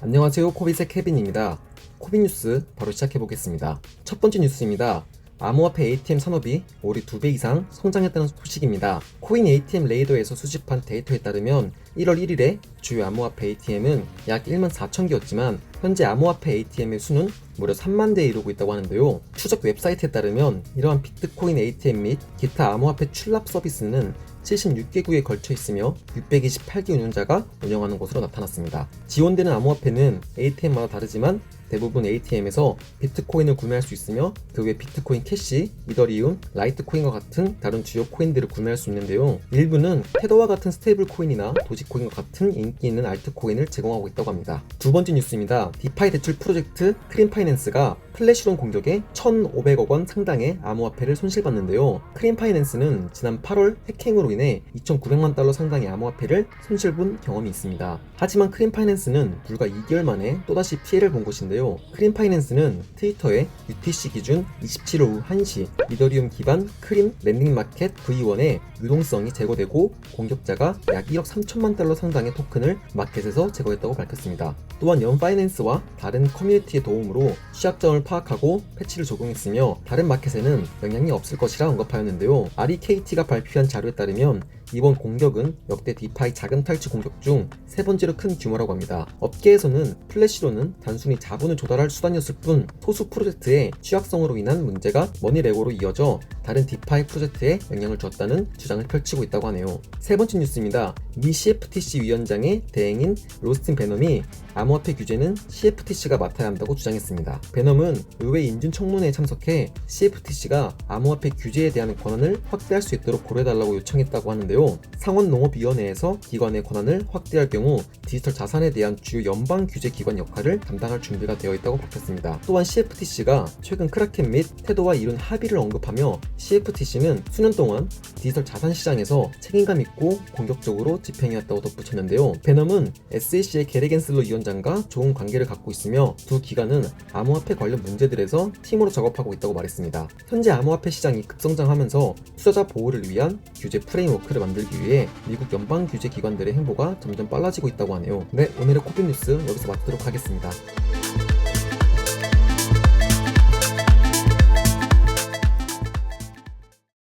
안녕하세요. 코빗의 케빈입니다. 코빗 뉴스 바로 시작해 보겠습니다. 첫 번째 뉴스입니다. 암호화폐 ATM 산업이 올해 2배 이상 성장했다는 소식입니다. 코인 ATM 레이더에서 수집한 데이터에 따르면 1월 1일에 주요 암호화폐 ATM은 약 1만 4천 개였지만 현재 암호화폐 ATM의 수는 무려 3만 대에 이르고 있다고 하는데요. 추적 웹사이트에 따르면 이러한 비트코인 ATM 및 기타 암호화폐 출납 서비스는 76개국에 걸쳐 있으며 628개 운영자가 운영하는 것으로 나타났습니다. 지원되는 암호화폐는 ATM마다 다르지만 대부분 ATM에서 비트코인을 구매할 수 있으며 그 외 비트코인 캐시, 이더리움, 라이트코인과 같은 다른 주요 코인들을 구매할 수 있는데요. 일부는 테더와 같은 스테이블 코인이나 도지코인과 같은 인기 있는 알트코인을 제공하고 있다고 합니다. 두 번째 뉴스입니다. 디파이 대출 프로젝트 크림파이 낸스가 플래시론 공격에 1,500억 원 상당의 암호화폐를 손실봤는데요. 크림 파이낸스는 지난 8월 해킹으로 인해 2,900만 달러 상당의 암호화폐를 손실본 경험이 있습니다. 하지만 크림 파이낸스는 불과 2개월 만에 또다시 피해를 본 곳인데요. 크림 파이낸스는 트위터에 UTC 기준 27일 오후 1시 이더리움 기반 크림 랜딩 마켓 V1의 유동성이 제거되고 공격자가 약 1억 3천만 달러 상당의 토큰을 마켓에서 제거했다고 밝혔습니다. 또한 연 파이낸스와 다른 커뮤니티의 도움으로 취약점을 파악하고 패치를 적용했으며 다른 마켓에는 영향이 없을 것이라 언급하였는데요. REKT가 발표한 자료에 따르면 이번 공격은 역대 디파이 자금 탈취 공격 중 세 번째로 큰 규모라고 합니다. 업계에서는 플래시로는 단순히 자본을 조달할 수단이었을 뿐 소수 프로젝트의 취약성으로 인한 문제가 머니레고로 이어져 다른 디파이 프로젝트에 영향을 줬다는 주장을 펼치고 있다고 하네요. 세 번째 뉴스입니다. 미 CFTC 위원장의 대행인 로스틴 베넘이 암호화폐 규제는 CFTC가 맡아야 한다고 주장했습니다. 베넘은 의회 인준 청문회에 참석해 CFTC가 암호화폐 규제에 대한 권한을 확대할 수 있도록 고려해달라고 요청했다고 하는데요. 상원농업위원회에서 기관의 권한을 확대할 경우 디지털 자산에 대한 주요 연방 규제 기관 역할을 담당할 준비가 되어 있다고 밝혔습니다. 또한 CFTC가 최근 크라켄 및 테도와 이룬 합의를 언급하며 CFTC는 수년 동안 디지털 자산 시장에서 책임감 있고 공격적으로 집행해왔다고 덧붙였는데요. 베넘은 SAC의 게레겐슬러 위원장과 좋은 관계를 갖고 있으며 두 기관은 암호화폐 관련 문제들에서 팀으로 작업하고 있다고 말했습니다. 현재 암호화폐 시장이 급성장하면서 투자자 보호를 위한 규제 프레임워크를 만들기 위해 미국 연방 규제 기관들의 행보가 점점 빨라지고 있다고 하네요. 네, 오늘의 코피 뉴스 여기서 마치도록 하겠습니다.